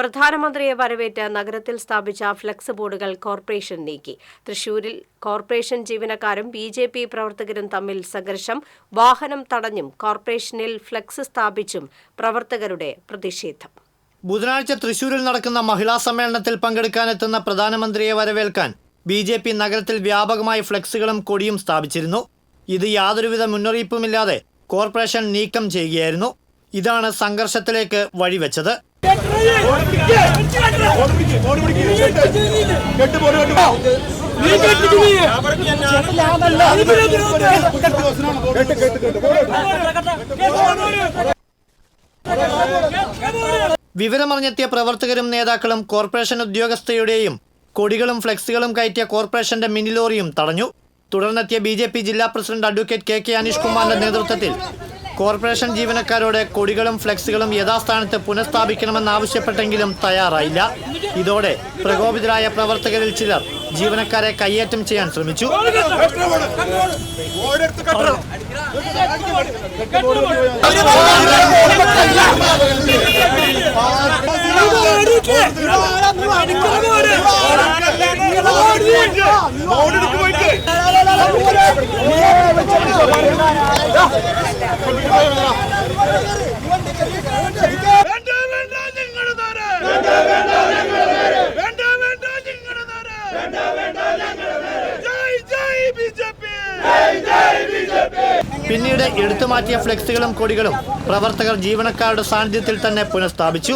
പ്രധാനമന്ത്രിയെ വരവേറ്റ് നഗരത്തിൽ സ്ഥാപിച്ച ഫ്ലക്സ് ബോർഡുകൾ കോർപ്പറേഷൻ നീക്കി. തൃശൂരിൽ കോർപ്പറേഷൻ ജീവനക്കാരും ബി ജെ പി പ്രവർത്തകരും തമ്മിൽ സംഘർഷം വാഹനം തടഞ്ഞും കോർപ്പറേഷനിൽ ഫ്ലക്സ് സ്ഥാപിച്ചും പ്രവർത്തകരുടെ പ്രതിഷേധം. ബുധനാഴ്ച തൃശൂരിൽ നടക്കുന്ന മഹിളാ സമ്മേളനത്തിൽ പങ്കെടുക്കാനെത്തുന്ന പ്രധാനമന്ത്രിയെ വരവേൽക്കാൻ ബി ജെ പി നഗരത്തിൽ വ്യാപകമായി ഫ്ലെക്സുകളും കൊടിയും സ്ഥാപിച്ചിരുന്നു. ഇത് യാതൊരുവിധ മുന്നറിയിപ്പുമില്ലാതെ കോർപ്പറേഷൻ നീക്കം ചെയ്യുകയായിരുന്നു. ഇതാണ് സംഘർഷത്തിലേക്ക് വഴിവെച്ചത്. വിവരമറിഞ്ഞെത്തിയ പ്രവർത്തകരും നേതാക്കളും കോർപ്പറേഷൻ ഉദ്യോഗസ്ഥയുടെയും കൊടികളും ഫ്ലെക്സുകളും കയറ്റിയ കോർപ്പറേഷന്റെ മിനി ലോറിയും തടഞ്ഞു. തുടർന്നെത്തിയ ബി ജില്ലാ president advocate K K Aneesh കുമാറിന്റെ നേതൃത്വത്തിൽ കോർപ്പറേഷൻ ജീവനക്കാരോട് കൊടികളും ഫ്ലെക്സുകളും യഥാസ്ഥാനത്ത് പുനഃസ്ഥാപിക്കണമെന്നാവശ്യപ്പെട്ടെങ്കിലും തയ്യാറായില്ല. ഇതോടെ പ്രകോപിതരായ പ്രവർത്തകരിൽ ചിലർ ജീവനക്കാരെ കയ്യേറ്റം ചെയ്യാൻ ശ്രമിച്ചു. പിന്നീട് എടുത്തുമാറ്റിയ ഫ്ലെക്സുകളും കൊടികളും പ്രവർത്തകർ ജീവനക്കാരുടെ സാന്നിധ്യത്തിൽ തന്നെ പുനഃസ്ഥാപിച്ചു.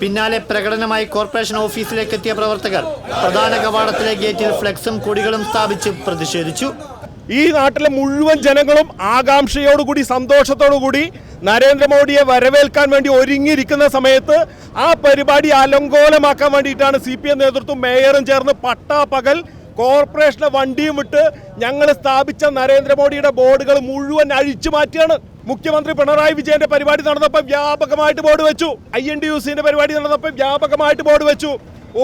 പിന്നാലെ പ്രകടനമായി കോർപ്പറേഷൻ ഓഫീസിലേക്ക് എത്തിയ പ്രവർത്തകർ പ്രധാന കവാടത്തിലെ ഗേറ്റിൽ ഫ്ലെക്സും കൊടികളും സ്ഥാപിച്ച് പ്രതിഷേധിച്ചു. ഈ നാട്ടിലെ മുഴുവൻ ജനങ്ങളും ആകാംക്ഷയോടുകൂടി സന്തോഷത്തോടുകൂടി നരേന്ദ്രമോദിയെ വരവേൽക്കാൻ വേണ്ടി ഒരുങ്ങിയിരിക്കുന്ന സമയത്ത് ആ പരിപാടി അലങ്കോലമാക്കാൻ വേണ്ടിയിട്ടാണ് സി പി എം നേതൃത്വം മേയറും ചേർന്ന് പട്ടാപ്പകൽ കോർപ്പറേഷന്റെ വണ്ടിയും വിട്ട് ഞങ്ങൾ സ്ഥാപിച്ച നരേന്ദ്രമോദിയുടെ ബോർഡുകൾ മുഴുവൻ അഴിച്ചു മാറ്റിയാണ്. മുഖ്യമന്ത്രി പിണറായി വിജയന്റെ പരിപാടി നടന്നപ്പോൾ വ്യാപകമായിട്ട് ബോർഡ് വെച്ചു. ഐ എൻ ഡി യു സിന്റെ പരിപാടി നടന്നപ്പോൾ വ്യാപകമായിട്ട് ബോർഡ് വെച്ചു.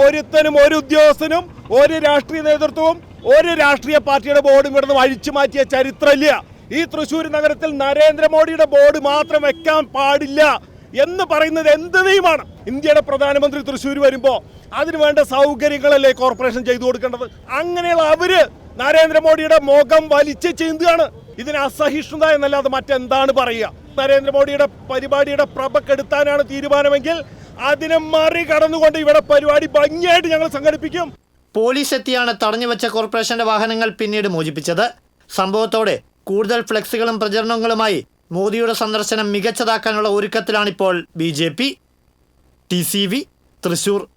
ഒരുത്തനും ഒരു ഉദ്യോഗസ്ഥനും ഒരു രാഷ്ട്രീയ നേതൃത്വവും ഒരു രാഷ്ട്രീയ പാർട്ടിയുടെ ബോർഡും നിന്ന് അഴിച്ചു മാറ്റിയ ചരിത്രമില്ല. ഈ തൃശ്ശൂർ നഗരത്തിൽ നരേന്ദ്രമോദിയുടെ ബോർഡ് മാത്രം വെക്കാൻ പാടില്ല എന്ന് പറയുന്നത് എന്ത് നിയമമാണ് ഇന്ത്യയുടെ പ്രധാനമന്ത്രി തൃശ്ശൂർ വരുമ്പോൾ അതിന് വേണ്ട സൗകര്യങ്ങളല്ലേ കോർപ്പറേഷൻ ചെയ്തു കൊടുക്കേണ്ടത്? അങ്ങനെയുള്ള അവർ നരേന്ദ്രമോദിയുടെ മുഖം വലിച്ച് ചീന്തുകയാണ്. ഇതിന് അസഹിഷ്ണുത എന്നല്ലാതെ മറ്റെന്താണ് പറയുക? നരേന്ദ്രമോദിയുടെ പരിപാടിയുടെ പ്രഭക്കെടുത്താനാണ് തീരുമാനമെങ്കിൽ അതിനെ മറികടന്നുകൊണ്ട് ഇവിടെ പരിപാടി ഭംഗിയായിട്ട് ഞങ്ങൾ സംഘടിപ്പിക്കും. പോലീസ് എത്തിയാണ് തടഞ്ഞു വെച്ച കോർപ്പറേഷന്റെ വാഹനങ്ങൾ പിന്നീട് മോചിപ്പിച്ചത്. സംഭവത്തോടെ കൂടുതൽ ഫ്ലെക്സുകളും പ്രചരണങ്ങളുമായി മോദിയുടെ സന്ദർശനം മികച്ചതാക്കാനുള്ള ഒരുക്കത്തിലാണിപ്പോൾ B J P. T C V Thrissur